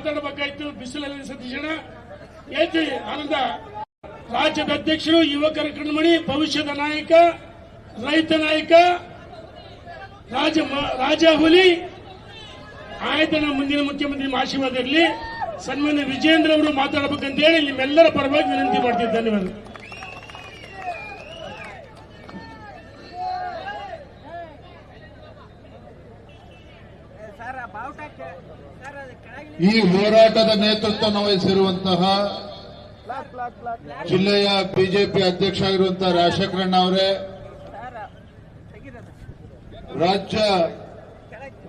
ಮಾತಾಡಬೇಕಾಯ್ತು ಬಿಸಿಲಲ್ಲಿ ಸತೀಶಣ ಏತಿ ಆನಂದ. ರಾಜ್ಯದ ಅಧ್ಯಕ್ಷರು, ಯುವಕರ ಕಣ್ಮಣಿ, ಭವಿಷ್ಯದ ನಾಯಕ, ರೈತ ನಾಯಕ, ರಾಜ ರಾಜ ಹುಲಿ. ಆಯ್ತನ ಮುಂದಿನ ಮುಖ್ಯಮಂತ್ರಿ ಆಶೀರ್ವಾದ ಇರಲಿ. ಸನ್ಮಾನ್ಯ ವಿಜೇಂದ್ರ ಅವರು ಮಾತಾಡಬೇಕಂತ ಹೇಳಿ ನಿಮ್ಮೆಲ್ಲರ ಪರವಾಗಿ ವಿನಂತಿ ಮಾಡ್ತೀನಿ ಈ ಹೋರಾಟದ ನೇತೃತ್ವ ವಹಿಸಿರುವಂತಹ ಜಿಲ್ಲೆಯ ಬಿಜೆಪಿ ಅಧ್ಯಕ್ಷ ಆಗಿರುವಂತಹ ರಾಜಶೇಖರಣ್ಣ ಅವರೇ, ರಾಜ್ಯ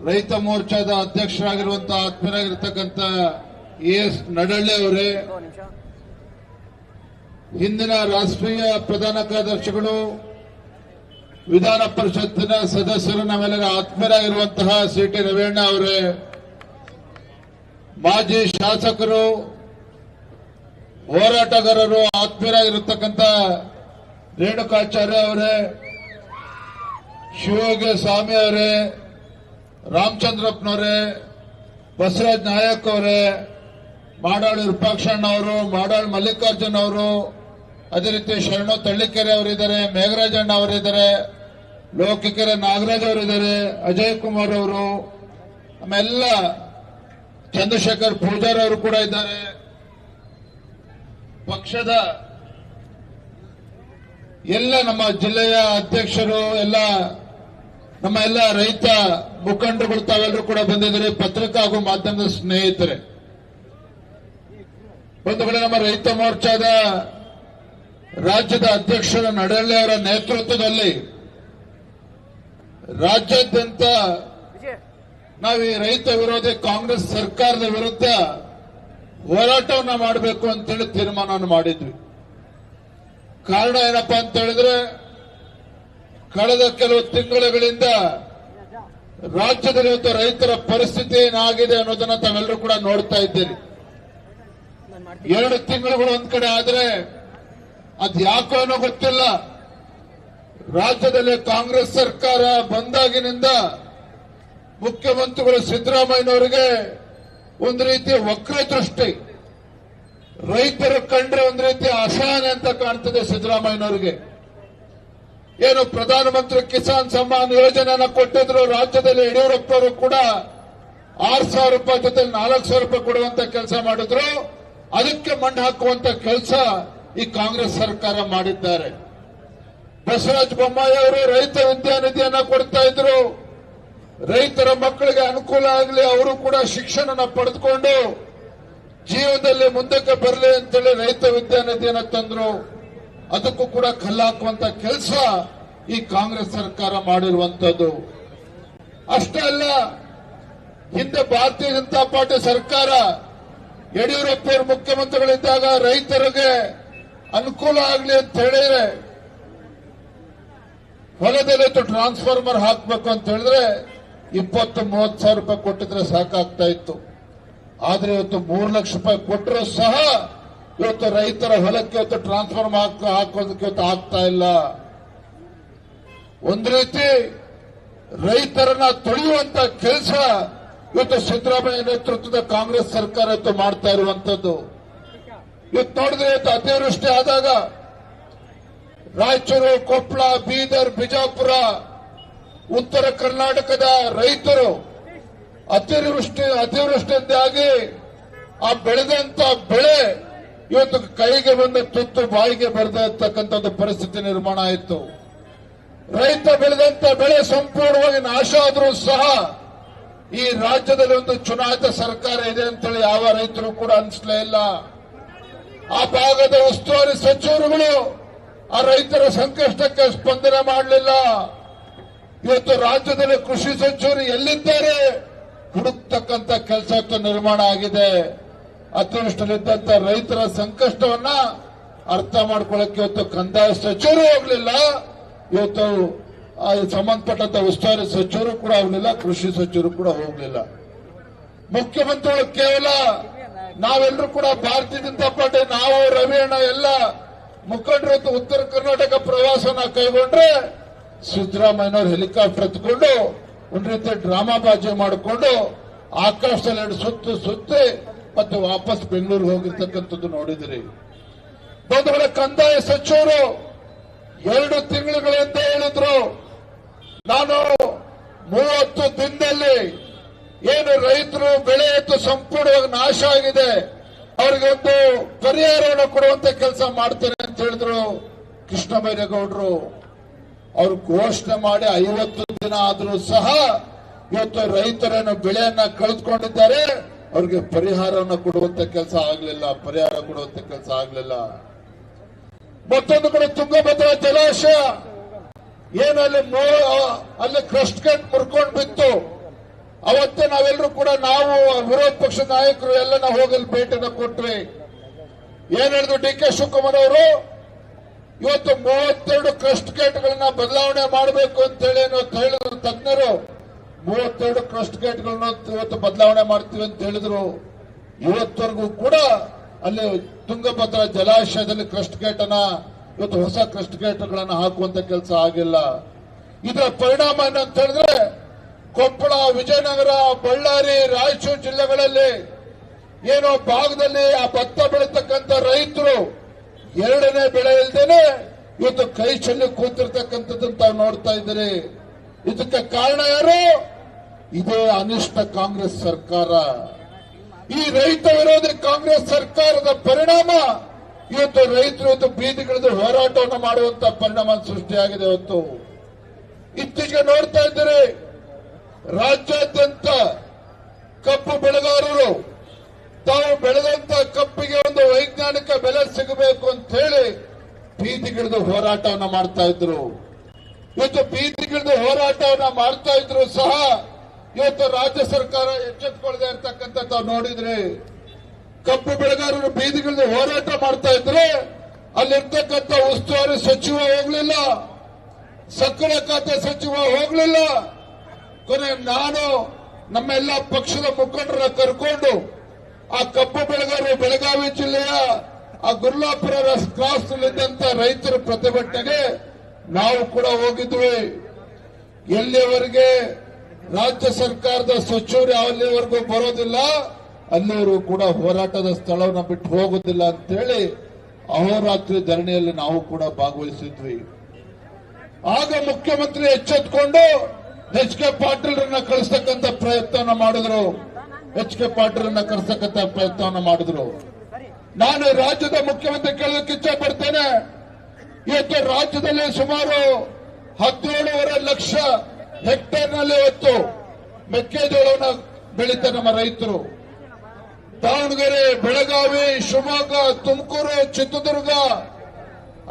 ರೈತ ಮೋರ್ಚಾದ ಅಧ್ಯಕ್ಷರಾಗಿರುವಂತಹ ಆತ್ಮೀಯರಾಗಿರ್ತಕ್ಕಂಥ ಎಸ್ ನಡಳ್ಳಿ ಅವರೇ, ಹಿಂದಿನ ರಾಷ್ಟ್ರೀಯ ಪ್ರಧಾನ ಕಾರ್ಯದರ್ಶಿಗಳು, ವಿಧಾನ ಪರಿಷತ್ತಿನ ಸದಸ್ಯರು, ನಮ್ಮೆಲ್ಲರ ಆತ್ಮೀಯರಾಗಿರುವಂತಹ ಸಿ ಟಿ ರವೀಣ್ಣ ಅವರೇ ಮಾಜಿ ಶಾಸಕರು, ಹೋರಾಟಗಾರರು ಆತ್ಮೀಯರಾಗಿರತಕ್ಕಂಥ ರೇಣುಕಾಚಾರ್ಯ ಅವರೇ, ಶಿವಯೋಗ ಸ್ವಾಮಿ ಅವರೇ, ರಾಮಚಂದ್ರಪ್ಪನವರೇ, ಬಸವರಾಜ್ ನಾಯಕ್ ಅವರೇ, ಮಾಡಾಳ್ ವಿರೂಪಾಕ್ಷಣ್ಣ ಅವರು, ಮಾಡಾಳು ಮಲ್ಲಿಕಾರ್ಜುನ್ ಅವರು, ಅದೇ ರೀತಿ ಶರಣು ತಳ್ಳಿಕೆರೆ ಅವರಿದ್ದಾರೆ ಮೇಘರಾಜಣ್ಣ ಅವರಿದ್ದಾರೆ, ಲೋಕಿಕೆರೆ ನಾಗರಾಜ್ ಅವರಿದ್ದಾರೆ, ಅಜಯ್ ಕುಮಾರ್ ಅವರು ಆಮೇಲ್ಲ ಚಂದ್ರಶೇಖರ್ ಪೂಜಾರ್ ಅವರು ಕೂಡ ಇದ್ದಾರೆ. ಪಕ್ಷದ ಎಲ್ಲ ನಮ್ಮ ಜಿಲ್ಲೆಯ ಅಧ್ಯಕ್ಷರು, ಎಲ್ಲ ನಮ್ಮ ಎಲ್ಲ ರೈತ ಮುಖಂಡರುಗಳು ತಾವೆಲ್ಲರೂ ಕೂಡ ಬಂದಿದ್ದಾರೆ. ಪತ್ರಿಕಾ ಹಾಗೂ ಮಾಧ್ಯಮದ ಸ್ನೇಹಿತರೆ. ಬಂಧುಗಳೇ ನಮ್ಮ ರೈತ ಮೋರ್ಚಾದ ರಾಜ್ಯದ ಅಧ್ಯಕ್ಷರ ನಡಳ್ಳಿ ಅವರ ನೇತೃತ್ವದಲ್ಲಿ ರಾಜ್ಯಾದ್ಯಂತ ನಾವು ಈ ರೈತ ವಿರೋಧಿ ಕಾಂಗ್ರೆಸ್ ಸರ್ಕಾರದ ವಿರುದ್ಧ ಹೋರಾಟವನ್ನು ಮಾಡಬೇಕು ಅಂತೇಳಿ ತೀರ್ಮಾನವನ್ನು ಮಾಡಿದ್ವಿ. ಕಾರಣ ಏನಪ್ಪಾ ಅಂತ ಹೇಳಿದ್ರೆ, ಕಳೆದ ಕೆಲವು ತಿಂಗಳುಗಳಿಂದ ರಾಜ್ಯದಲ್ಲಿ ರೈತರ ಪರಿಸ್ಥಿತಿ ಏನಾಗಿದೆ ಅನ್ನೋದನ್ನ ತಾವೆಲ್ಲರೂ ಕೂಡ ನೋಡ್ತಾ ಇದ್ದೀರಿ. ಎರಡು ತಿಂಗಳುಗಳು ಒಂದ್ ಕಡೆ ಆದ್ರೆ ಅದ್ ಯಾಕೋ ಏನೋ ಗೊತ್ತಿಲ್ಲ. ರಾಜ್ಯದಲ್ಲಿ ಕಾಂಗ್ರೆಸ್ ಸರ್ಕಾರ ಬಂದಾಗಿನಿಂದ ಮುಖ್ಯಮಂತ್ರಿಗಳು ಸಿದ್ದರಾಮಯ್ಯನವರಿಗೆ ಒಂದು ರೀತಿ ವಕ್ರ ದೃಷ್ಟಿ ರೈತರು ಕಂಡ್ರೆ ಒಂದು ರೀತಿ ಅಸಹನೆ ಅಂತ ಕಾಣ್ತದೆ ಸಿದ್ದರಾಮಯ್ಯನವರಿಗೆ. ಏನು ಪ್ರಧಾನಮಂತ್ರಿ ಕಿಸಾನ್ ಸಮ್ಮಾನ್ ಯೋಜನೆಯನ್ನು ಕೊಟ್ಟಿದ್ರು ರಾಜ್ಯದಲ್ಲಿ ಯಡಿಯೂರಪ್ಪರು ಕೂಡ ಆರು ಸಾವಿರ ರೂಪಾಯಿ ಜೊತೆ ನಾಲ್ಕು ಸಾವಿರ ರೂಪಾಯಿ ಕೊಡುವಂತ ಕೆಲಸ ಮಾಡಿದ್ರು. ಅದಕ್ಕೆ ಮಣ್ಣು ಹಾಕುವಂತ ಕೆಲಸ ಈ ಕಾಂಗ್ರೆಸ್ ಸರ್ಕಾರ ಮಾಡಿದ್ದಾರೆ. ಬಸವರಾಜ ಬೊಮ್ಮಾಯಿ ಅವರು ರೈತ ವಿದ್ಯಾನಿಧಿಯನ್ನ ಕೊಡ್ತಾ ಇದ್ರು. ರೈತರ ಮಕ್ಕಳಿಗೆ ಅನುಕೂಲ ಆಗಲಿ, ಅವರು ಕೂಡ ಶಿಕ್ಷಣನ ಪಡೆದುಕೊಂಡು ಜೀವನದಲ್ಲಿ ಮುಂದಕ್ಕೆ ಬರಲಿ ಅಂತೇಳಿ ರೈತ ವಿದ್ಯಾನಿಧಿಯನ್ನ ತಂದ್ರು. ಅದಕ್ಕೂ ಕೂಡ ಕಲ್ಲಾಕುವಂತ ಕೆಲಸ ಈ ಕಾಂಗ್ರೆಸ್ ಸರ್ಕಾರ ಮಾಡಿರುವಂತದ್ದು. ಅಷ್ಟೇ ಅಲ್ಲ, ಹಿಂದೆ ಭಾರತೀಯ ಜನತಾ ಪಾರ್ಟಿ ಸರ್ಕಾರ ಯಡಿಯೂರಪ್ಪ ಮುಖ್ಯಮಂತ್ರಿಗಳಿದ್ದಾಗ ರೈತರಿಗೆ ಅನುಕೂಲ ಆಗಲಿ ಅಂತ ಹೇಳಿದ್ರೆ, ಹೊಲದಲ್ಲಿ ಟ್ರಾನ್ಸ್ಫಾರ್ಮರ್ ಹಾಕಬೇಕು ಅಂತ ಹೇಳಿದ್ರೆ ಇಪ್ಪತ್ತು ಮೂವತ್ತು ಸಾವಿರ ರೂಪಾಯಿ ಕೊಟ್ಟಿದ್ರೆ ಸಾಕಾಗ್ತಾ ಇತ್ತು. ಆದ್ರೆ ಇವತ್ತು ಮೂರು ಲಕ್ಷ ರೂಪಾಯಿ ಕೊಟ್ಟರು ಸಹ ಇವತ್ತು ರೈತರ ಹೊಲಕ್ಕೆ ಇವತ್ತು ಟ್ರಾನ್ಸ್ಫಾರ್ಮ್ ಹಾಕ ಹಾಕೋದಕ್ಕೆ ಇವತ್ತು ಆಗ್ತಾ ಇಲ್ಲ. ಒಂದು ರೀತಿ ರೈತರನ್ನ ತೊಳೆಯುವಂತ ಕೆಲಸ ಇವತ್ತು ಸಿದ್ದರಾಮಯ್ಯ ನೇತೃತ್ವದ ಕಾಂಗ್ರೆಸ್ ಸರ್ಕಾರ ಇವತ್ತು ಮಾಡ್ತಾ ಇರುವಂತದ್ದು. ಇವತ್ತು ನೋಡಿದ್ರೆ ಇವತ್ತು ಅತಿವೃಷ್ಟಿ ಆದಾಗ ರಾಯಚೂರು, ಕೊಪ್ಪಳ, ಬೀದರ್, ಬಿಜಾಪುರ ಉತ್ತರ ಕರ್ನಾಟಕದ ರೈತರು ಅತಿವೃಷ್ಟಿ ಅತಿವೃಷ್ಟಿಯಿಂದಾಗಿ ಆ ಬೆಳೆದಂತ ಬೆಳೆ ಇವತ್ತು ಕೈಗೆ ಬಂದ ತುತ್ತು ಬಾಯಿಗೆ ಬರದೇ ಪರಿಸ್ಥಿತಿ ನಿರ್ಮಾಣ ಆಯಿತು. ರೈತ ಬೆಳೆದಂತ ಬೆಳೆ ಸಂಪೂರ್ಣವಾಗಿ ನಾಶ ಆದರೂ ಸಹ ಈ ರಾಜ್ಯದಲ್ಲಿ ಒಂದು ಚುನಾಯಿತ ಸರ್ಕಾರ ಇದೆ ಅಂತೇಳಿ ಯಾವ ರೈತರು ಕೂಡ ಅನಿಸ್ಲೇ ಇಲ್ಲ. ಆ ಭಾಗದ ಉಸ್ತುವಾರಿ ಸಚಿವರುಗಳು ಆ ರೈತರ ಸಂಕಷ್ಟಕ್ಕೆ ಸ್ಪಂದನೆ ಮಾಡಲಿಲ್ಲ. ಇವತ್ತು ರಾಜ್ಯದಲ್ಲಿ ಕೃಷಿ ಸಚಿವರು ಎಲ್ಲಿದ್ದಾರೆ? ಹುಡುಕ್ತಕ್ಕಂತ ಕೆಲಸ ನಿರ್ಮಾಣ ಆಗಿದೆ. ಅತಿವೃಷ್ಟಿಯಲ್ಲಿದ್ದಂತ ರೈತರ ಸಂಕಷ್ಟವನ್ನ ಅರ್ಥ ಮಾಡ್ಕೊಳ್ಳಕ್ಕೆ ಇವತ್ತು ಕಂದಾಯ ಸಚಿವರು ಹೋಗ್ಲಿಲ್ಲ ಇವತ್ತು ಸಂಬಂಧಪಟ್ಟಂತ ಉಸ್ತುವಾರಿ ಸಚಿವರು ಕೂಡ ಹೋಗ್ಲಿಲ್ಲ ಕೃಷಿ ಸಚಿವರು ಕೂಡ ಹೋಗ್ಲಿಲ್ಲ. ಮುಖ್ಯಮಂತ್ರಿಗಳು ಕೇವಲ ನಾವೆಲ್ಲರೂ ಕೂಡ ಭಾರತೀಯ ಜನತಾ ಪಾರ್ಟಿ, ನಾವು ರವಿಯಣ್ಣ ಎಲ್ಲ ಮುಖಂಡರು ಉತ್ತರ ಕರ್ನಾಟಕ ಪ್ರವಾಸನ ಕೈಗೊಂಡ್ರೆ ಸಿದ್ದರಾಮಯ್ಯನವರು ಹೆಲಿಕಾಪ್ಟರ್ ಎತ್ಕೊಂಡು ಒಂದ್ ರೀತಿ ಡ್ರಾಮಾ ಬಾಜಿ ಮಾಡಿಕೊಂಡು ಆಕಾಶದಲ್ಲಿ ಎರಡು ಸುತ್ತು ಸುತ್ತಿ ಮತ್ತೆ ವಾಪಸ್ ಬೆಂಗಳೂರಿಗೆ ಹೋಗಿರ್ತಕ್ಕಂಥದ್ದು ನೋಡಿದ್ರಿ. ಬಂಧುಗಳ ಕಂದಾಯ ಸಚಿವರು ಎರಡು ತಿಂಗಳುಗಳಿಂದ ಹೇಳಿದ್ರು. ನಾನು ಮೂವತ್ತು ದಿನದಲ್ಲಿ ಏನು ರೈತರು ಬೆಳೆ ಎತ್ತು ಸಂಪೂರ್ಣವಾಗಿ ನಾಶ ಆಗಿದೆ. ಅವರಿಗೆ ಒಂದು ಪರಿಹಾರವನ್ನು ಕೊಡುವಂತ ಕೆಲಸ ಮಾಡ್ತೇನೆ ಅಂತ ಹೇಳಿದ್ರು ಕೃಷ್ಣ ಬೈರೇಗೌಡರು ಅವರು ಘೋಷಣೆ ಮಾಡಿ ಐವತ್ತು ದಿನ ಆದರೂ ಸಹ ಇವತ್ತು ರೈತರನ್ನು ಬೆಳೆಯನ್ನ ಕಳೆದುಕೊಂಡಿದ್ದಾರೆ. ಅವ್ರಿಗೆ ಪರಿಹಾರವನ್ನು ಕೊಡುವಂತ ಕೆಲಸ ಆಗ್ಲಿಲ್ಲ, ಪರಿಹಾರ ಕೊಡುವಂತ ಕೆಲಸ ಆಗ್ಲಿಲ್ಲ. ಮತ್ತೊಂದು ಕಡೆ ತುಂಗಭದ್ರಾ ಜಲಾಶಯ. ಏನಲ್ಲಿ ಅಲ್ಲಿ ಕ್ರಸ್ಟ್ ಕಟ್ ಮುರ್ಕೊಂಡು ಬಿತ್ತು. ಅವತ್ತೇ ನಾವೆಲ್ಲರೂ ಕೂಡ ನಾವು, ವಿರೋಧ ಪಕ್ಷದ ನಾಯಕರು ಎಲ್ಲ ನಾವು ಹೋಗಲಿ ಭೇಟಿನ ಕೊಟ್ವಿ. ಏನ್ ಹೇಳಿದ್ರು ಡಿ ಕೆ ಶಿವಕುಮಾರ್ ಅವರು? ಇವತ್ತು ಮೂವತ್ತೆರಡು ಕ್ರಸ್ಟ್ ಗೇಟ್ಗಳನ್ನ ಬದಲಾವಣೆ ಮಾಡಬೇಕು ಅಂತ ಹೇಳಿ ಏನು ಅಂತ ಹೇಳಿದ್ರು ತಜ್ಞರು ಮೂವತ್ತೆರಡು ಕ್ರಸ್ಟ್ ಗೇಟ್ಗಳನ್ನ ಇವತ್ತು ಬದಲಾವಣೆ ಮಾಡ್ತೀವಿ ಅಂತ ಹೇಳಿದ್ರು. ಇವತ್ತವರೆಗೂ ಕೂಡ ಅಲ್ಲಿ ತುಂಗಭದ್ರಾ ಜಲಾಶಯದಲ್ಲಿ ಕ್ರಸ್ಟ್ ಗೇಟ್ ಅನ್ನ ಇವತ್ತು ಹೊಸ ಕ್ರಸ್ಟ್ ಗೇಟ್ಗಳನ್ನ ಹಾಕುವಂತ ಕೆಲಸ ಆಗಿಲ್ಲ. ಇದರ ಪರಿಣಾಮ ಏನಂತ ಹೇಳಿದ್ರೆ ಕೊಪ್ಪಳ, ವಿಜಯನಗರ, ಬಳ್ಳಾರಿ, ರಾಯಚೂರು ಜಿಲ್ಲೆಗಳಲ್ಲಿ ಏನೋ ಭಾಗದಲ್ಲಿ ಆ ಭತ್ತ ಬೆಳೀತಕ್ಕಂಥ ರೈತರು ಎರಡನೇ ಬೆಳೆ ಇಲ್ದೇನೆ ಇವತ್ತು ಕೈ ಚೆಲ್ಲಿ ಕೂತಿರ್ತಕ್ಕಂಥದ್ದನ್ನು ತಾವು ನೋಡ್ತಾ ಇದ್ದೀರಿ. ಇದಕ್ಕೆ ಕಾರಣ ಯಾರು? ಇದೇ ಅನಿಷ್ಟ ಕಾಂಗ್ರೆಸ್ ಸರ್ಕಾರ. ಈ ರೈತ ವಿರೋಧಿ ಕಾಂಗ್ರೆಸ್ ಸರ್ಕಾರದ ಪರಿಣಾಮ ಇವತ್ತು ರೈತರು ಇವತ್ತು ಬೀದಿಗಿಳಿದು ಹೋರಾಟವನ್ನು ಮಾಡುವಂತ ಪರಿಣಾಮ ಸೃಷ್ಟಿಯಾಗಿದೆ ಇವತ್ತು. ಇತ್ತೀಚೆಗೆ ನೋಡ್ತಾ ಇದ್ದೀರಿ, ರಾಜ್ಯಾದ್ಯಂತ ಕಪ್ಪು ಬೆಳೆಗಾರರು ತಾವು ಬೆಳೆದಂತ ಕಪ್ಪಿಗೆ ಒಂದು ವೈಜ್ಞಾನಿಕ ಬೆಲೆ ಸಿಗಬೇಕು ಅಂತ ಹೇಳಿ ಬೀದಿಗಿಳಿದು ಹೋರಾಟವನ್ನ ಮಾಡ್ತಾ ಇದ್ರು. ಇವತ್ತು ಬೀದಿಗಿಳಿದು ಹೋರಾಟವನ್ನ ಮಾಡ್ತಾ ಇದ್ರು ಸಹ ಇವತ್ತು ರಾಜ್ಯ ಸರ್ಕಾರ ಎಚ್ಚೆತ್ತುಕೊಳ್ಳದೆ ಇರ್ತಕ್ಕಂಥ ತಾವು ನೋಡಿದ್ರೆ. ಕಪ್ಪು ಬೆಳೆಗಾರರು ಬೀದಿಗಿಳಿದು ಹೋರಾಟ ಮಾಡ್ತಾ ಇದ್ರೆ ಅಲ್ಲಿರ್ತಕ್ಕಂಥ ಉಸ್ತುವಾರಿ ಸಚಿವ ಹೋಗ್ಲಿಲ್ಲ, ಸಕ್ಕರೆ ಖಾತೆ ಸಚಿವ ಹೋಗ್ಲಿಲ್ಲ. ಕೊನೆ ನಾನು ನಮ್ಮೆಲ್ಲ ಪಕ್ಷದ ಮುಖಂಡರ ಕರ್ಕೊಂಡು ಆ ಕಬ್ಬು ಬೆಳೆಗಾರರು ಬೆಳಗಾವಿ ಜಿಲ್ಲೆಯ ಆ ಗುರ್ಲಾಪುರ ಕ್ರಾಸ್ ರೈತರ ಪ್ರತಿಭಟನೆಗೆ ನಾವು ಕೂಡ ಹೋಗಿದ್ವಿ. ಎಲ್ಲಿಯವರೆಗೆ ರಾಜ್ಯ ಸರ್ಕಾರದ ಸಚಿವರು ಅಲ್ಲಿವರೆಗೂ ಬರೋದಿಲ್ಲ ಅಲ್ಲಿವರು ಕೂಡ ಹೋರಾಟದ ಸ್ಥಳವನ್ನು ಬಿಟ್ಟು ಹೋಗೋದಿಲ್ಲ ಅಂತೇಳಿ ಅಹೋರಾತ್ರಿ ಧರಣಿಯಲ್ಲಿ ನಾವು ಕೂಡ ಭಾಗವಹಿಸಿದ್ವಿ. ಆಗ ಮುಖ್ಯಮಂತ್ರಿ ಎಚ್ಚೆತ್ಕೊಂಡು, ಎಚ್ ಕೆ ಪಾಟೀಲ್ರನ್ನ ಕಳಿಸ್ತಕ್ಕಂಥ ಪ್ರಯತ್ನ ಮಾಡಿದ್ರು. ಎಚ್ ಕೆ ಪಾಟೀಲ್ರನ್ನ ಕರ್ಸಕ್ಕಂತ ಪ್ರಯತ್ನವನ್ನ ಮಾಡಿದ್ರು. ನಾನು ರಾಜ್ಯದ ಮುಖ್ಯಮಂತ್ರಿ ಕೇಳೋದಕ್ಕೆ ಇಚ್ಛೆ ಪಡ್ತೇನೆ. ಇವತ್ತು ರಾಜ್ಯದಲ್ಲಿ ಸುಮಾರು ಹದಿನೇಳುವರೆ ಲಕ್ಷ ಹೆಕ್ಟೇರ್ನಲ್ಲಿ ಇವತ್ತು ಮೆಕ್ಕೆಜೋಳವನ್ನು ಬೆಳೀತ ನಮ್ಮ ರೈತರು. ದಾವಣಗೆರೆ, ಬೆಳಗಾವಿ, ಶಿವಮೊಗ್ಗ, ತುಮಕೂರು, ಚಿತ್ರದುರ್ಗ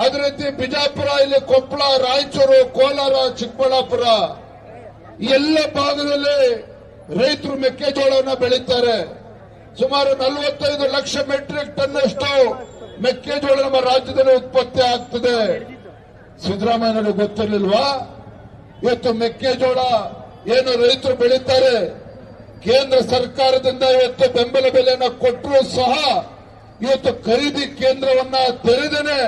ಅದೇ ರೀತಿ ಬಿಜಾಪುರ, ಇಲ್ಲಿ ಕೊಪ್ಪಳ, ರಾಯಚೂರು, ಕೋಲಾರ, ಚಿಕ್ಕಬಳ್ಳಾಪುರ ಎಲ್ಲ ಭಾಗದಲ್ಲಿ ರೈತರು ಮೆಕ್ಕೆಜೋಳವನ್ನು ಬೆಳೀತಾರೆ. ಸುಮಾರು ನಲವತ್ತೈದು ಲಕ್ಷ ಮೆಟ್ರಿಕ್ ಟನ್ ಅಷ್ಟು ಮೆಕ್ಕೆಜೋಳ ನಮ್ಮ ರಾಜ್ಯದಲ್ಲಿ ಉತ್ಪತ್ತಿ ಆಗ್ತದೆ. ಸಿದ್ದರಾಮಯ್ಯನಿಗೆ ಗೊತ್ತಿರಲಿಲ್ವಾ? ಇವತ್ತು ಮೆಕ್ಕೆಜೋಳ ಏನು ರೈತರು ಬೆಳೀತಾರೆ? ಕೇಂದ್ರ ಸರ್ಕಾರದಿಂದ ಇವತ್ತು ಬೆಂಬಲ ಬೆಲೆಯನ್ನು ಕೊಟ್ಟರೂ ಸಹ ಇವತ್ತು ಖರೀದಿ ಕೇಂದ್ರವನ್ನ ತೆರೆದೇನೆ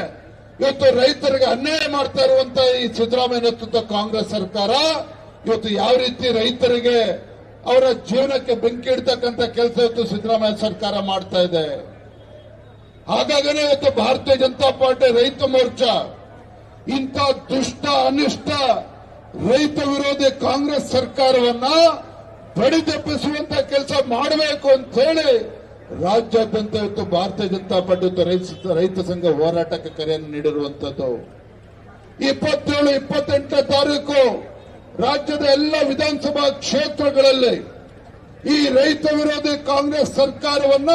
ಇವತ್ತು ರೈತರಿಗೆ ಅನ್ಯಾಯ ಮಾಡ್ತಾ ಇರುವಂತ ಈ ಸಿದ್ದರಾಮಯ್ಯ ನೇತೃತ್ವ ಕಾಂಗ್ರೆಸ್ ಸರ್ಕಾರ ಇವತ್ತು ಯಾವ ರೀತಿ ರೈತರಿಗೆ ಅವರ ಜೀವನಕ್ಕೆ ಬೆಂಕಿ ಇಡ್ತಕ್ಕಂಥ ಕೆಲಸ ಇವತ್ತು ಸಿದ್ದರಾಮಯ್ಯ ಸರ್ಕಾರ ಮಾಡ್ತಾ ಇದೆ. ಹಾಗಾಗನೇ ಇವತ್ತು ಭಾರತೀಯ ಜನತಾ ಪಾರ್ಟಿ ರೈತ ಮೋರ್ಚಾ, ಇಂಥ ದುಷ್ಟ, ಅನಿಷ್ಟ ರೈತ ವಿರೋಧಿ ಕಾಂಗ್ರೆಸ್ ಸರ್ಕಾರವನ್ನ ಬಡಿದೆಬ್ಬಿಸುವಂತ ಕೆಲಸ ಮಾಡಬೇಕು ಅಂತ ಹೇಳಿ ರಾಜ್ಯಾದ್ಯಂತ ಇವತ್ತು ಭಾರತೀಯ ಜನತಾ ಪಾರ್ಟಿ ಇವತ್ತು ರೈತ ರೈತ ಸಂಘ ಹೋರಾಟಕ್ಕೆ ಕರೆಯನ್ನು ನೀಡಿರುವಂತದ್ದು ಇಪ್ಪತ್ತೇಳು, ಇಪ್ಪತ್ತೆಂಟನೇ ತಾರೀಕು ರಾಜ್ಯದ ಎಲ್ಲ ವಿಧಾನಸಭಾ ಕ್ಷೇತ್ರಗಳಲ್ಲಿ ಈ ರೈತ ವಿರೋಧಿ ಕಾಂಗ್ರೆಸ್ ಸರ್ಕಾರವನ್ನ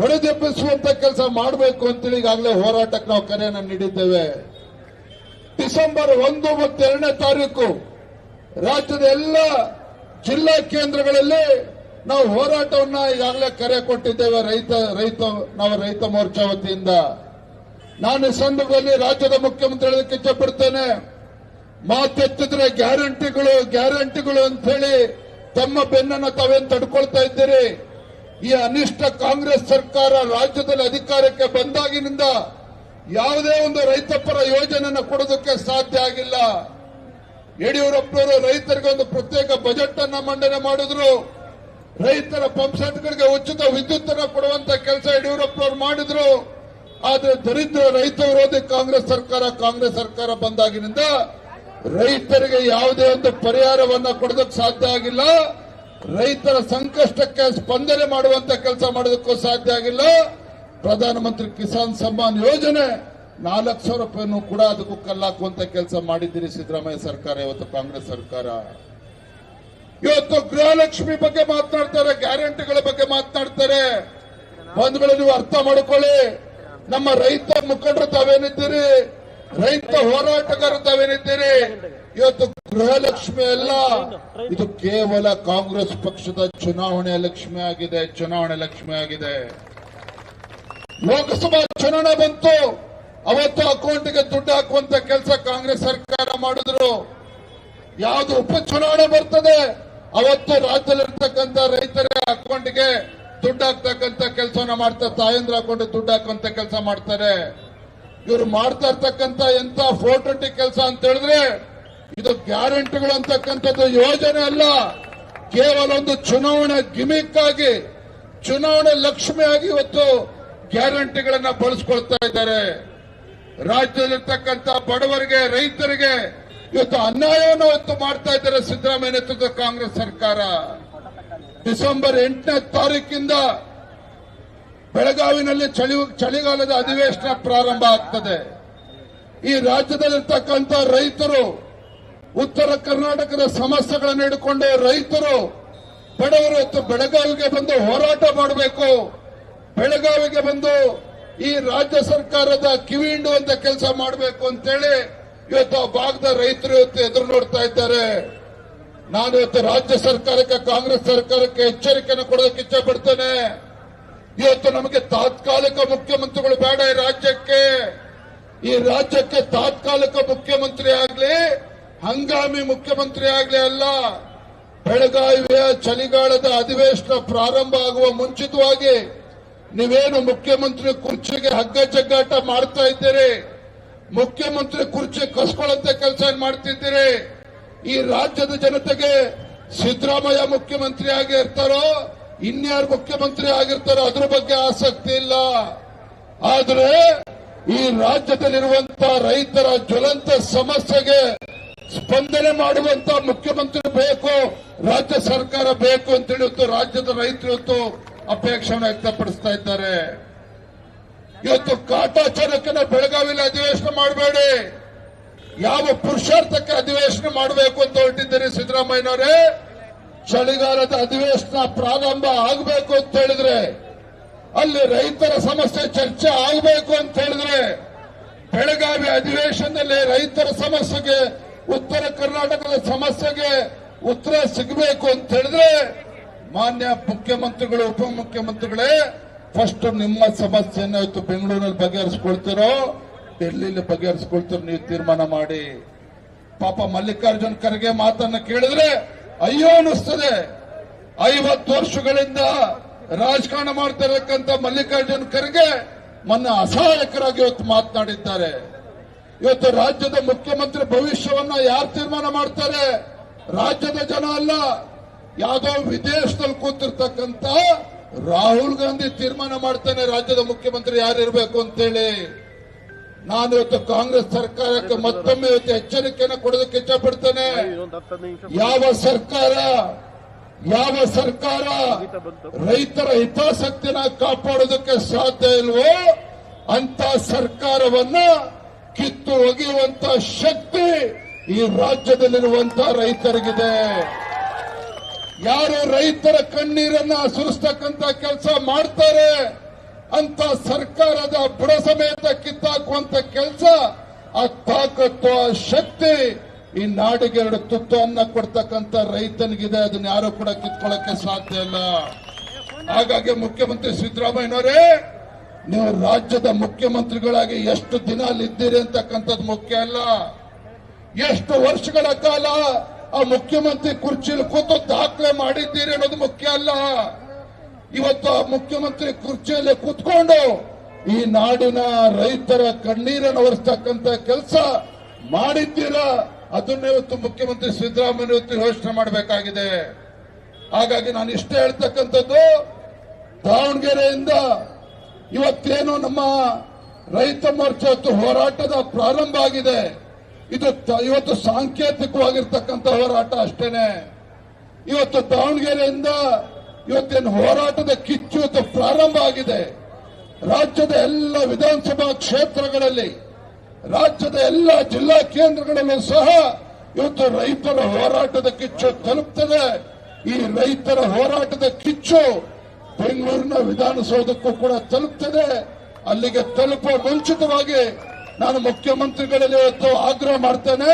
ಬಡಿದೆಬ್ಬಿಸುವಂತ ಕೆಲಸ ಮಾಡಬೇಕು ಅಂತೇಳಿ ಈಗಾಗಲೇ ಹೋರಾಟಕ್ಕೆ ನಾವು ಕರೆಯನ್ನು ನೀಡಿದ್ದೇವೆ. ಡಿಸೆಂಬರ್ ಒಂದು ಮತ್ತು ಎರಡನೇ ತಾರೀಕು ರಾಜ್ಯದ ಎಲ್ಲ ಜಿಲ್ಲಾ ಕೇಂದ್ರಗಳಲ್ಲಿ ನಾವು ಹೋರಾಟವನ್ನ ಈಗಾಗಲೇ ಕರೆ ಕೊಟ್ಟಿದ್ದೇವೆ ರೈತ ರೈತ, ನಾವು ರೈತ ಮೋರ್ಚಾ ವತಿಯಿಂದ. ನಾನು ಈ ಸಂದರ್ಭದಲ್ಲಿ ರಾಜ್ಯದ ಮುಖ್ಯಮಂತ್ರಿ ಹೇಳೋದಕ್ಕೆ ಮಾತೆತ್ತಿದ್ರೆ ಗ್ಯಾರಂಟಿಗಳು ಗ್ಯಾರಂಟಿಗಳು ಅಂತ ಹೇಳಿ ತಮ್ಮ ಬೆನ್ನನ್ನು ತಾವೇನ್ ತಡ್ಕೊಳ್ತಾ ಇದ್ದೀರಿ? ಈ ಅನಿಷ್ಟ ಕಾಂಗ್ರೆಸ್ ಸರ್ಕಾರ ರಾಜ್ಯದಲ್ಲಿ ಅಧಿಕಾರಕ್ಕೆ ಬಂದಾಗಿನಿಂದ ಯಾವುದೇ ಒಂದು ರೈತಪರ ಯೋಜನೆಯನ್ನು ಕೊಡೋದಕ್ಕೆ ಸಾಧ್ಯ ಆಗಿಲ್ಲ. ಯಡಿಯೂರಪ್ಪನವರು ರೈತರಿಗೆ ಒಂದು ಪ್ರತ್ಯೇಕ ಬಜೆಟ್ ಅನ್ನ ಮಂಡನೆ ಮಾಡಿದ್ರು. ರೈತರ ಪಂಪ್ಸೆಟ್ಗಳಿಗೆ ಉಚಿತ ವಿದ್ಯುತ್ ಅನ್ನು ಕೊಡುವಂತ ಕೆಲಸ ಯಡಿಯೂರಪ್ಪನವರು ಮಾಡಿದ್ರು. ಆದ್ರೆ ದರಿದ್ರ ರೈತ ವಿರೋಧಿ ಕಾಂಗ್ರೆಸ್ ಸರ್ಕಾರ ಕಾಂಗ್ರೆಸ್ ಸರ್ಕಾರ ಬಂದಾಗಿನಿಂದ ರೈತರಿಗೆ ಯಾವುದೇ ಒಂದು ಪರಿಹಾರವನ್ನು ಕೊಡೋದಕ್ಕೆ ಸಾಧ್ಯ ಆಗಿಲ್ಲ. ರೈತರ ಸಂಕಷ್ಟಕ್ಕೆ ಸ್ಪಂದನೆ ಮಾಡುವಂತ ಕೆಲಸ ಮಾಡೋದಕ್ಕೂ ಸಾಧ್ಯ ಆಗಿಲ್ಲ. ಪ್ರಧಾನಮಂತ್ರಿ ಕಿಸಾನ್ ಸಮ್ಮಾನ್ ಯೋಜನೆ ನಾಲ್ಕು ಸಾವಿರ ರೂಪಾಯಿನೂ ಕೂಡ ಅದಕ್ಕೂ ಕಲ್ಲಾಕುವಂತ ಕೆಲಸ ಮಾಡಿದ್ದೀರಿ ಸಿದ್ದರಾಮಯ್ಯ ಸರ್ಕಾರ, ಇವತ್ತು ಕಾಂಗ್ರೆಸ್ ಸರ್ಕಾರ. ಇವತ್ತು ಗೃಹಲಕ್ಷ್ಮಿ ಬಗ್ಗೆ ಮಾತನಾಡ್ತಾರೆ, ಗ್ಯಾರಂಟಿಗಳ ಬಗ್ಗೆ ಮಾತನಾಡ್ತಾರೆ. ಬಂದ್ಗಳು ನೀವು ಅರ್ಥ ಮಾಡ್ಕೊಳ್ಳಿ. ನಮ್ಮ ರೈತ ಮುಖಂಡರು ತಾವೇನಿದ್ದೀರಿ? ರೈತ ಹೋರಾಟಗಾರರು ತಾವೇನಿದ್ದೀರಿ ಇವತ್ತು ಗೃಹಲಕ್ಷ್ಮಿ ಅಲ್ಲ, ಇದು ಕೇವಲ ಕಾಂಗ್ರೆಸ್ ಪಕ್ಷದ ಚುನಾವಣೆ ಲಕ್ಷ್ಮಿ ಆಗಿದೆ, ಚುನಾವಣೆ ಲಕ್ಷ್ಮಿ ಆಗಿದೆ. ಲೋಕಸಭಾ ಚುನಾವಣೆ ಬಂತು, ಅವತ್ತು ಅಕೌಂಟ್ಗೆ ದುಡ್ಡು ಹಾಕುವಂತ ಕೆಲಸ ಕಾಂಗ್ರೆಸ್ ಸರ್ಕಾರ ಮಾಡಿದ್ರು. ಯಾವುದು ಉಪಚುನಾವಣೆ ಬರ್ತದೆ, ಅವತ್ತು ರಾಜ್ಯದಲ್ಲಿರ್ತಕ್ಕಂಥ ರೈತರ ಅಕೌಂಟ್ಗೆ ದುಡ್ಡು ಹಾಕ್ತಕ್ಕಂಥ ಕೆಲಸವನ್ನ ಮಾಡ್ತಾರೆ, ತಾಯಂದ್ರ ಅಕೌಂಟ್ ದುಡ್ಡು ಹಾಕುವಂತ ಕೆಲಸ ಮಾಡ್ತಾರೆ. ಇವರು ಮಾಡ್ತಾ ಇರ್ತಕ್ಕಂಥ ಎಂತ ಫೋಟೋಟಿ ಕೆಲಸ ಅಂತ ಹೇಳಿದ್ರೆ, ಇದು ಗ್ಯಾರಂಟಿಗಳು ಅಂತಕ್ಕಂಥದ್ದು ಯೋಜನೆ ಅಲ್ಲ. ಕೇವಲ ಒಂದು ಚುನಾವಣೆ ಗಿಮಿಕ್ ಆಗಿ ಚುನಾವಣೆ ಲಕ್ಷ್ಮಿಯಾಗಿ ಇವತ್ತು ಗ್ಯಾರಂಟಿಗಳನ್ನ ಬಳಸ್ಕೊಳ್ತಾ ಇದ್ದಾರೆ. ರಾಜ್ಯದಲ್ಲಿರ್ತಕ್ಕಂಥ ಬಡವರಿಗೆ, ರೈತರಿಗೆ ಇವತ್ತು ಅನ್ಯಾಯವನ್ನು ಇವತ್ತು ಮಾಡ್ತಾ ಇದ್ದಾರೆ ಸಿದ್ದರಾಮಯ್ಯ ನೇತೃತ್ವದ ಕಾಂಗ್ರೆಸ್ ಸರ್ಕಾರ. ಡಿಸೆಂಬರ್ ಎಂಟನೇ ತಾರೀಕಿಂದ ಬೆಳಗಾವಿನಲ್ಲಿ ಚಳಿ, ಚಳಿಗಾಲದ ಅಧಿವೇಶನ ಪ್ರಾರಂಭ ಆಗ್ತದೆ. ಈ ರಾಜ್ಯದಲ್ಲಿರ್ತಕ್ಕಂಥ ರೈತರು ಉತ್ತರ ಕರ್ನಾಟಕದ ಸಮಸ್ಯೆಗಳನ್ನು ಹಿಡ್ಕೊಂಡು ರೈತರು ಬಡವರು ಬೆಳಗಾವಿಗೆ ಬಂದು ಹೋರಾಟ ಮಾಡಬೇಕು. ಬೆಳಗಾವಿಗೆ ಬಂದು ಈ ರಾಜ್ಯ ಸರ್ಕಾರದ ಕಿವಿ ಹಿಂಡುವಂತ ಕೆಲಸ ಮಾಡಬೇಕು ಅಂತೇಳಿ ಇವತ್ತು ಆ ಭಾಗದ ರೈತರು ಇವತ್ತು ಎದುರು ನೋಡ್ತಾ ಇದ್ದಾರೆ. ನಾನು ಇವತ್ತು ರಾಜ್ಯ ಸರ್ಕಾರಕ್ಕೆ, ಕಾಂಗ್ರೆಸ್ ಸರ್ಕಾರಕ್ಕೆ ಎಚ್ಚರಿಕೆಯನ್ನು ಕೊಡೋದಕ್ಕೆ ಇಚ್ಛೆ ಪಡ್ತೇನೆ. ಇವತ್ತು ನಮಗೆ ತಾತ್ಕಾಲಿಕ ಮುಖ್ಯಮಂತ್ರಿಗಳು ಬೇಡ ಈ ರಾಜ್ಯಕ್ಕೆ. ಈ ರಾಜ್ಯಕ್ಕೆ ತಾತ್ಕಾಲಿಕ ಮುಖ್ಯಮಂತ್ರಿ ಆಗ್ಲಿ, ಹಂಗಾಮಿ ಮುಖ್ಯಮಂತ್ರಿ ಆಗ್ಲಿ ಅಲ್ಲ. ಬೆಳಗಾವಿಯ ಚಳಿಗಾಲದ ಅಧಿವೇಶನ ಪ್ರಾರಂಭ ಆಗುವ ಮುಂಚಿತವಾಗಿ ನೀವೇನು ಮುಖ್ಯಮಂತ್ರಿ ಕುರ್ಚಿಗೆ ಹಗ್ಗ ಜಗ್ಗಾಟ ಮಾಡ್ತಾ ಇದ್ದೀರಿ? ಮುಖ್ಯಮಂತ್ರಿ ಕುರ್ಚಿ ಕಸ್ಕೊಳ್ಳಂತ ಕೆಲಸ ಮಾಡ್ತಿದ್ದೀರಿ? ಈ ರಾಜ್ಯದ ಜನತೆಗೆ ಸಿದ್ದರಾಮಯ್ಯ ಮುಖ್ಯಮಂತ್ರಿ ಆಗಿ ಇರ್ತಾರೋ ಇನ್ಯಾರು ಮುಖ್ಯಮಂತ್ರಿ ಆಗಿರ್ತಾರೋ ಅದ್ರ ಬಗ್ಗೆ ಆಸಕ್ತಿ ಇಲ್ಲ. ಆದ್ರೆ ಈ ರಾಜ್ಯದಲ್ಲಿರುವಂತ ರೈತರ ಜ್ವಲಂತ ಸಮಸ್ಯೆಗೆ ಸ್ಪಂದನೆ ಮಾಡುವಂತ ಮುಖ್ಯಮಂತ್ರಿ ಬೇಕು, ರಾಜ್ಯ ಸರ್ಕಾರ ಬೇಕು ಅಂತ ಹೇಳಿತ್ತು ರಾಜ್ಯದ ರೈತರು ಅಪೇಕ್ಷೆಯನ್ನು ವ್ಯಕ್ತಪಡಿಸ್ತಾ ಇದ್ದಾರೆ. ಇವತ್ತು ಕಾಟಾಚಾರಕ್ಕೆ ಬೆಳಗಾವಿಯಲ್ಲಿ ಅಧಿವೇಶನ ಮಾಡಬೇಡಿ. ಯಾವ ಪುರುಷಾರ್ಥಕ್ಕೆ ಅಧಿವೇಶನ ಮಾಡಬೇಕು ಅಂತ ಹೊರಟಿದ್ದೀರಿ ಸಿದ್ದರಾಮಯ್ಯನವರೇ? ಚಳಿಗಾಲದ ಅಧಿವೇಶನ ಪ್ರಾರಂಭ ಆಗಬೇಕು ಅಂತ ಹೇಳಿದ್ರೆ, ಅಲ್ಲಿ ರೈತರ ಸಮಸ್ಯೆ ಚರ್ಚೆ ಆಗಬೇಕು ಅಂತ ಹೇಳಿದ್ರೆ, ಬೆಳಗಾವಿ ಅಧಿವೇಶನದಲ್ಲಿ ರೈತರ ಸಮಸ್ಯೆಗೆ, ಉತ್ತರ ಕರ್ನಾಟಕದ ಸಮಸ್ಯೆಗೆ ಉತ್ತರ ಸಿಗಬೇಕು ಅಂತ ಹೇಳಿದ್ರೆ, ಮಾನ್ಯ ಮುಖ್ಯಮಂತ್ರಿಗಳು, ಉಪಮುಖ್ಯಮಂತ್ರಿಗಳೇ ಫಸ್ಟ್ ನಿಮ್ಮ ಸಮಸ್ಯೆಯನ್ನ ಇವತ್ತು ಬೆಂಗಳೂರಲ್ಲಿ ಬಗೆಹರಿಸ್ಕೊಳ್ತಿರೋ ಡೆಲ್ಲಿಲಿ ಬಗೆಹರಿಸ್ಕೊಳ್ತಿರೋ ನೀವು ತೀರ್ಮಾನ ಮಾಡಿ. ಪಾಪ ಮಲ್ಲಿಕಾರ್ಜುನ್ ಖರ್ಗೆ ಮಾತನ್ನ ಕೇಳಿದ್ರೆ ಅಯ್ಯೋ ಅನಿಸ್ತದೆ ಐವತ್ತು ವರ್ಷಗಳಿಂದ ರಾಜಕಾರಣ ಮಾಡ್ತಾ ಇರತಕ್ಕಂತ ಮಲ್ಲಿಕಾರ್ಜುನ್ ಖರ್ಗೆ ಮನ್ನ ಅಸಹಾಯಕರಾಗಿ ಇವತ್ತು ಮಾತನಾಡಿದ್ದಾರೆ. ಇವತ್ತು ರಾಜ್ಯದ ಮುಖ್ಯಮಂತ್ರಿ ಭವಿಷ್ಯವನ್ನ ಯಾರು ತೀರ್ಮಾನ ಮಾಡ್ತಾರೆ? ರಾಜ್ಯದ ಜನ ಅಲ್ಲ. ಯಾವುದೋ ವಿದೇಶದಲ್ಲಿ ಕೂತಿರ್ತಕ್ಕಂತ ರಾಹುಲ್ ಗಾಂಧಿ ತೀರ್ಮಾನ ಮಾಡ್ತಾನೆ ರಾಜ್ಯದ ಮುಖ್ಯಮಂತ್ರಿ ಯಾರಿರ್ಬೇಕು ಅಂತೇಳಿ. ನಾನು ಇವತ್ತು ಕಾಂಗ್ರೆಸ್ ಸರ್ಕಾರಕ್ಕೆ ಮತ್ತೊಮ್ಮೆ ಇವತ್ತು ಎಚ್ಚರಿಕೆಯನ್ನು ಕೊಡೋದಕ್ಕೆ ಇಷ್ಟಪಡ್ತೇನೆ. ಯಾವ ಸರ್ಕಾರ ಯಾವ ಸರ್ಕಾರ ರೈತರ ಹಿತಾಸಕ್ತಿನ ಕಾಪಾಡೋದಕ್ಕೆ ಸಾಧ್ಯ ಇಲ್ವೋ ಅಂತ ಸರ್ಕಾರವನ್ನ ಕಿತ್ತು ಒಗೆಯುವಂತ ಶಕ್ತಿ ಈ ರಾಜ್ಯದಲ್ಲಿರುವಂತ ರೈತರಿಗಿದೆ. ಯಾರು ರೈತರ ಕಣ್ಣೀರನ್ನ ಸುರಿಸ್ತಕ್ಕಂತ ಕೆಲಸ ಮಾಡ್ತಾರೆ ಅಂತ ಸರ್ಕಾರದ ಬುಡ ಸಮೇತ ಕಿತ್ತಾಕುವಂತ ಕೆಲಸ, ಆ ತಾಕತ್ತು, ಆ ಶಕ್ತಿ ಈ ನಾಡಿಗೆ ಎರಡು ತುತ್ತು ಅನ್ನ ಕೊಡ್ತಕ್ಕಂತ ರೈತನಿಗಿದೆ. ಅದನ್ನ ಯಾರು ಕೂಡ ಕಿತ್ಕೊಳ್ಳಕ್ಕೆ ಸಾಧ್ಯ ಇಲ್ಲ. ಹಾಗಾಗಿ ಮುಖ್ಯಮಂತ್ರಿ ಸಿದ್ದರಾಮಯ್ಯನವರೇ, ನೀವು ರಾಜ್ಯದ ಮುಖ್ಯಮಂತ್ರಿಗಳಾಗಿ ಎಷ್ಟು ದಿನ ಅಲ್ಲಿದ್ದೀರಿ ಅಂತಕ್ಕಂಥದ್ದು ಮುಖ್ಯ ಅಲ್ಲ. ಎಷ್ಟು ವರ್ಷಗಳ ಕಾಲ ಆ ಮುಖ್ಯಮಂತ್ರಿ ಕುರ್ಚಿಲಿ ಕೂತು ದಾಖಲೆ ಮಾಡಿದ್ದೀರಿ ಅನ್ನೋದು ಮುಖ್ಯ ಅಲ್ಲ. ಇವತ್ತು ಆ ಮುಖ್ಯಮಂತ್ರಿ ಕುರ್ಚಿಯಲ್ಲಿ ಕೂತ್ಕೊಂಡು ಈ ನಾಡಿನ ರೈತರ ಕಣ್ಣೀರನ್ನು ಒರೆಸ್ತಕ್ಕಂತ ಕೆಲಸ ಮಾಡಿದ್ದೀರಾ? ಅದನ್ನ ಇವತ್ತು ಮುಖ್ಯಮಂತ್ರಿ ಸಿದ್ದರಾಮಯ್ಯ ಇವತ್ತು ಯೋಚನೆ ಮಾಡಬೇಕಾಗಿದೆ. ಹಾಗಾಗಿ ನಾನು ಇಷ್ಟೇ ಹೇಳ್ತಕ್ಕಂಥದ್ದು, ದಾವಣಗೆರೆಯಿಂದ ಇವತ್ತೇನು ನಮ್ಮ ರೈತ ಮೋರ್ಚಾ ಹೋರಾಟದ ಪ್ರಾರಂಭ ಆಗಿದೆ. ಇದು ಇವತ್ತು ಸಾಂಕೇತಿಕವಾಗಿರ್ತಕ್ಕಂಥ ಹೋರಾಟ ಅಷ್ಟೇನೆ. ಇವತ್ತು ದಾವಣಗೆರೆಯಿಂದ ಇವತ್ತೇನು ಹೋರಾಟದ ಕಿಚ್ಚು ಪ್ರಾರಂಭ ಆಗಿದೆ. ರಾಜ್ಯದ ಎಲ್ಲ ವಿಧಾನಸಭಾ ಕ್ಷೇತ್ರಗಳಲ್ಲಿ, ರಾಜ್ಯದ ಎಲ್ಲ ಜಿಲ್ಲಾ ಕೇಂದ್ರಗಳಲ್ಲೂ ಸಹ ಇವತ್ತು ರೈತರ ಹೋರಾಟದ ಕಿಚ್ಚು ತಲುಪ್ತದೆ. ಈ ರೈತರ ಹೋರಾಟದ ಕಿಚ್ಚು ಬೆಂಗಳೂರಿನ ವಿಧಾನಸೌಧಕ್ಕೂ ಕೂಡ ತಲುಪ್ತದೆ. ಅಲ್ಲಿಗೆ ತಲುಪುವ ಮುಂಚಿತವಾಗಿ ನಾನು ಮುಖ್ಯಮಂತ್ರಿಗಳಲ್ಲಿ ಇವತ್ತು ಆಗ್ರಹ ಮಾಡ್ತೇನೆ.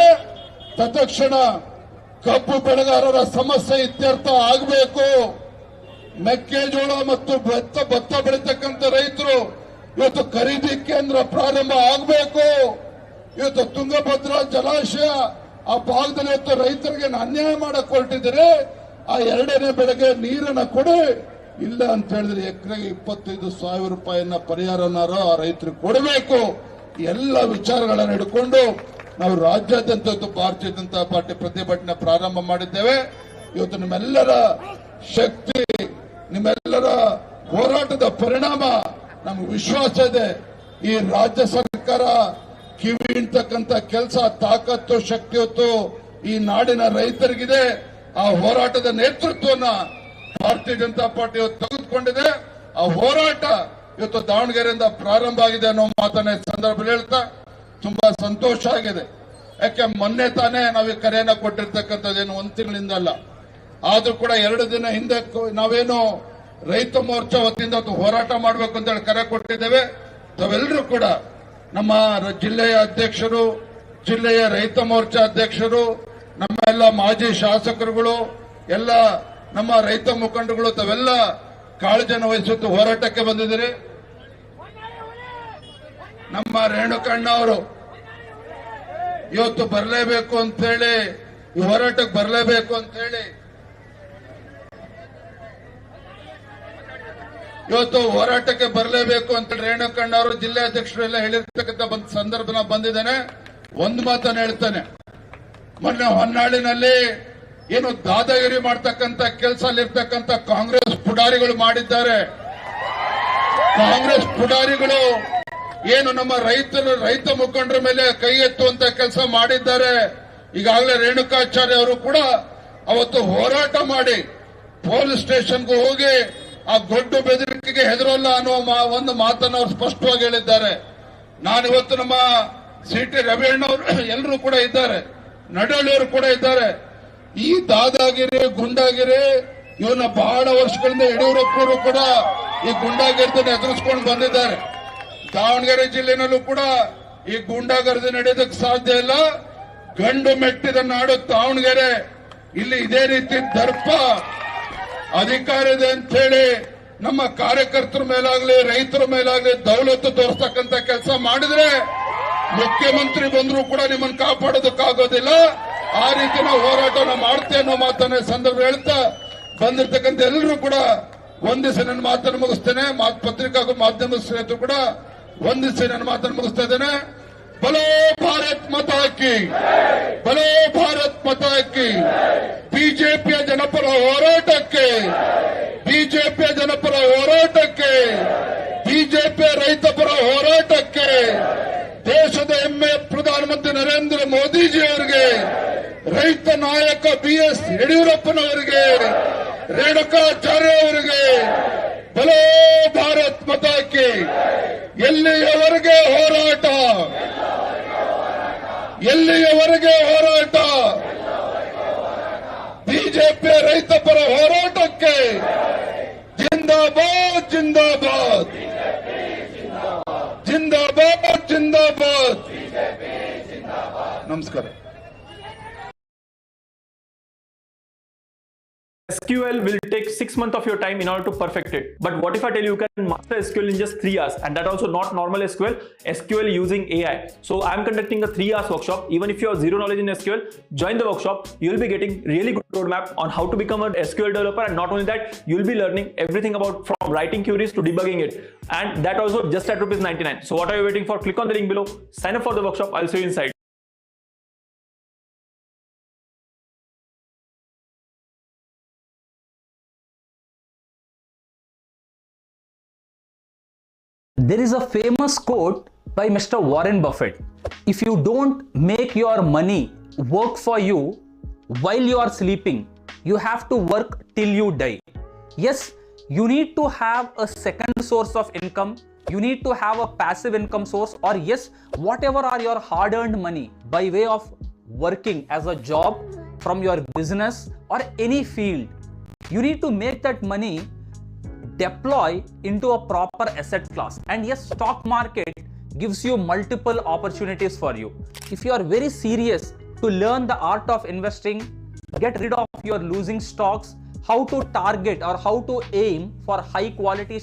ತತ್ಕ್ಷಣ ಕಬ್ಬು ಬೆಳೆಗಾರರ ಸಮಸ್ಯೆ ಇತ್ಯರ್ಥ ಆಗಬೇಕು. ಮೆಕ್ಕೆಜೋಳ ಮತ್ತು ಭತ್ತ ಭತ್ತ ಬೆಳೀತಕ್ಕಂಥ ರೈತರು ಇವತ್ತು ಖರೀದಿ ಕೇಂದ್ರ ಪ್ರಾರಂಭ ಆಗಬೇಕು. ಇವತ್ತು ತುಂಗಭದ್ರಾ ಜಲಾಶಯ ಆ ಭಾಗದಲ್ಲಿ ಇವತ್ತು ರೈತರಿಗೆ ಅನ್ಯಾಯ ಮಾಡಕ್ ಹೊರಟಿದ್ರೆ ಆ ಎರಡನೇ ಬೆಳೆಗೆ ನೀರನ್ನ ಕೊಡಿ. ಇಲ್ಲ ಅಂತ ಹೇಳಿದ್ರೆ ಎಕರೆಗೆ ಇಪ್ಪತ್ತೈದು ಸಾವಿರ ರೂಪಾಯಿಯನ್ನ ಪರಿಹಾರನಾರು ಆ ರೈತರಿಗೆ ಕೊಡಬೇಕು. ಎಲ್ಲ ವಿಚಾರಗಳನ್ನು ಹಿಡ್ಕೊಂಡು ನಾವು ರಾಜ್ಯಾದ್ಯಂತ ಇವತ್ತು ಭಾರತೀಯ ಜನತಾ ಪಾರ್ಟಿ ಪ್ರತಿಭಟನೆ ಪ್ರಾರಂಭ ಮಾಡಿದ್ದೇವೆ. ಇವತ್ತು ನಿಮ್ಮೆಲ್ಲರ ಶಕ್ತಿ ನಿಮ್ಮೆಲ್ಲರ ಹೋರಾಟದ ಪರಿಣಾಮ ನಮ್ಗೆ ವಿಶ್ವಾಸ ಇದೆ. ಈ ರಾಜ್ಯ ಸರ್ಕಾರ ಕಿವಿ ಇಂತಕ್ಕಂತ ಕೆಲಸ ತಾಕತ್ತು ಶಕ್ತಿ ಹೊತ್ತು ಈ ನಾಡಿನ ರೈತರಿಗಿದೆ. ಆ ಹೋರಾಟದ ನೇತೃತ್ವವನ್ನ ಭಾರತೀಯ ಜನತಾ ಪಾರ್ಟಿ ತೆಗೆದುಕೊಂಡಿದೆ. ಆ ಹೋರಾಟ ಇವತ್ತು ದಾವಣಗೆರೆಯಿಂದ ಪ್ರಾರಂಭ ಆಗಿದೆ ಅನ್ನೋ ಮಾತನ್ನ ಸಂದರ್ಭದಲ್ಲಿ ಹೇಳ್ತಾ ತುಂಬಾ ಸಂತೋಷ ಆಗಿದೆ. ಯಾಕೆ ಮೊನ್ನೆ ತಾನೇ ನಾವು ಕರೆಯನ್ನ ಕೊಟ್ಟಿರ್ತಕ್ಕಂಥದ್ದೇನು ಒಂದು ತಿಂಗಳಿಂದ ಅಲ್ಲ. ಆದ್ರೂ ಕೂಡ ಎರಡು ದಿನ ಹಿಂದೆ ನಾವೇನು ರೈತ ಮೋರ್ಚಾ ವತಿಯಿಂದ ಹೋರಾಟ ಮಾಡಬೇಕು ಅಂತ ಹೇಳಿ ಕರೆ ಕೊಟ್ಟಿದ್ದೇವೆ. ತಾವೆಲ್ಲರೂ ಕೂಡ ನಮ್ಮ ಜಿಲ್ಲೆಯ ಅಧ್ಯಕ್ಷರು, ಜಿಲ್ಲೆಯ ರೈತ ಮೋರ್ಚಾ ಅಧ್ಯಕ್ಷರು, ನಮ್ಮ ಎಲ್ಲ ಮಾಜಿ ಶಾಸಕರುಗಳು, ಎಲ್ಲ ನಮ್ಮ ರೈತ ಮುಖಂಡಗಳು ತಾವೆಲ್ಲ ಕಾಳಜಿಯನ್ನು ವಹಿಸುತ್ತ ಹೋರಾಟಕ್ಕೆ ಬಂದಿದ್ದೀರಿ. ನಮ್ಮ ರೇಣುಕಣ್ಣ ಅವರು ಇವತ್ತು ಬರಲೇಬೇಕು ಅಂತ ಹೇಳಿ ಈ ಹೋರಾಟಕ್ಕೆ ಬರಲೇಬೇಕು ಅಂತ ಹೇಳಿ ಇವತ್ತು ಹೋರಾಟಕ್ಕೆ ಬರಲೇಬೇಕು ಅಂತ ರೇಣುಕಣ್ಣ ಅವರು ಜಿಲ್ಲಾಧ್ಯಕ್ಷರು ಎಲ್ಲ ಹೇಳಿರ್ತಕ್ಕಂಥ ಒಂದು ಸಂದರ್ಭನ ಬಂದಿದ್ದೇನೆ. ಒಂದು ಮಾತನ್ನು ಹೇಳ್ತಾನೆ. ಮೊನ್ನೆ ಹೊನ್ನಾಳಿನಲ್ಲಿ ಏನು ದಾದಾಗಿರಿ ಮಾಡ್ತಕ್ಕಂಥ ಕೆಲಸ ಅಲ್ಲಿರ್ತಕ್ಕಂಥ ಕಾಂಗ್ರೆಸ್ ಪುಡಾರಿಗಳು ಮಾಡಿದ್ದಾರೆ. ಕಾಂಗ್ರೆಸ್ ಪುಡಾರಿಗಳು ಏನು ನಮ್ಮ ರೈತರು, ರೈತ ಮುಖಂಡರ ಮೇಲೆ ಕೈ ಎತ್ತುವಂತ ಕೆಲಸ ಮಾಡಿದ್ದಾರೆ. ಈಗಾಗಲೇ ರೇಣುಕಾಚಾರ್ಯ ಅವರು ಕೂಡ ಅವತ್ತು ಹೋರಾಟ ಮಾಡಿ ಪೊಲೀಸ್ ಸ್ಟೇಷನ್ಗೂ ಹೋಗಿ ಆ ದೊಡ್ಡ ಬೆದರಿಕೆಗೆ ಹೆದರೋಲ್ಲ ಅನ್ನೋ ಒಂದು ಮಾತನ್ನು ಅವರು ಸ್ಪಷ್ಟವಾಗಿ ಹೇಳಿದ್ದಾರೆ. ನಾನಿವತ್ತು ನಮ್ಮ ಸಿ ಟಿ ರವಿಯಣ್ಣವರು ಎಲ್ಲರೂ ಕೂಡ ಇದ್ದಾರೆ. ನಡಳಿಯವರು ಕೂಡ ಇದ್ದಾರೆ. ಈ ದಾದಾಗಿರಿ, ಗುಂಡಾಗಿರಿ, ಇವನ್ನ ಬಹಳ ವರ್ಷಗಳಿಂದ ಯಡಿಯೂರಪ್ಪನವರು ಕೂಡ ಈ ಗುಂಡಾಗಿರ್ದನ್ನು ಎದುರಿಸ್ಕೊಂಡು ಬಂದಿದ್ದಾರೆ. ದಾವಣಗೆರೆ ಜಿಲ್ಲೆನಲ್ಲೂ ಕೂಡ ಈ ಗುಂಡಾಗರದ ನಡೆಯೋದಕ್ಕೆ ಸಾಧ್ಯ ಇಲ್ಲ. ಗಂಡು ಮೆಟ್ಟಿದ ನಾಡು ದಾವಣಗೆರೆ. ಇಲ್ಲಿ ಇದೇ ರೀತಿ ದರ್ಪ. ಅಧಿಕಾರ ಇದೆ ಅಂತ ಹೇಳಿ ನಮ್ಮ ಕಾರ್ಯಕರ್ತರ ಮೇಲಾಗ್ಲಿ, ರೈತರ ಮೇಲಾಗ್ಲಿ ದೌಲತ್ತು ತೋರಿಸ್ತಕ್ಕಂಥ ಕೆಲಸ ಮಾಡಿದ್ರೆ ಮುಖ್ಯಮಂತ್ರಿ ಬಂದರೂ ಕೂಡ ನಿಮ್ಮನ್ನು ಕಾಪಾಡೋದಕ್ಕಾಗೋದಿಲ್ಲ. ಆ ರೀತಿ ನಾವು ಹೋರಾಟನ ಮಾಡ್ತೇವೆ ಅನ್ನೋ ಮಾತನ್ನ ಸಂದರ್ಭ ಹೇಳ್ತಾ ಬಂದಿರ್ತಕ್ಕಂಥ ಎಲ್ಲರೂ ಕೂಡ ಒಂದಿವಸ ನನ್ನ ಮಾತನ್ನು ಮುಗಿಸ್ತೇನೆ. ಪತ್ರಿಕಾ ಮಾಧ್ಯಮ ಸ್ನೇಹಿತರು ಕೂಡ ಒಂದಿವಸ ನನ್ನ ಮಾತನ್ನು ಮುಗಿಸ್ತಾ ಇದ್ದೇನೆ. ಬಲೋ ಭಾರತ್ ಮತ ಹಾಕಿ ಬಲೋ ಭಾರತ್ ಮತ ಕಿ ಬಿಜೆಪಿಯ ಜನಪರ ಹೋರಾಟಕ್ಕೆ ಬಿಜೆಪಿಯ ಜನಪರ ಹೋರಾಟಕ್ಕೆ ಬಿಜೆಪಿಯ ರೈತಪರ ಹೋರಾಟಕ್ಕೆ ದೇಶದ ಹೆಮ್ಮೆಯ ಪ್ರಧಾನಮಂತ್ರಿ ನರೇಂದ್ರ ಮೋದಿಜಿ ಅವರಿಗೆ ರೈತ ನಾಯಕ ಬಿ ಎಸ್ ಯಡಿಯೂರಪ್ಪನವರಿಗೆ ರೇಣುಕಾಚಾರ್ಯ ಅವರಿಗೆ months of your time in order to perfect it. But what if I tell you you can master SQL in just three hours? And that also not normal SQL, SQL using AI. So I'm conducting a three hours workshop. Even if you have zero knowledge in SQL, join the workshop. You'll be getting really good roadmap on how to become an SQL developer. And not only that, you'll be learning everything about from writing queries to debugging it. And that also just at rupees 99. So what are you waiting for? Click on the link below. Sign up for the workshop. I'll see you inside. There is a famous quote by Mr. Warren Buffett If you don't make your money work for you while you are sleeping, you have to work till you die. Yes, you need to have a second source of income. You need to have a passive income source, or yes, whatever are your hard earned money by way of working as a job from your business or any field. You need to make that money deploy into a proper asset class. And yes stock market gives you multiple opportunities for you. If you are very serious to learn the art of investing get rid of your losing stocks how to target or how to aim for high quality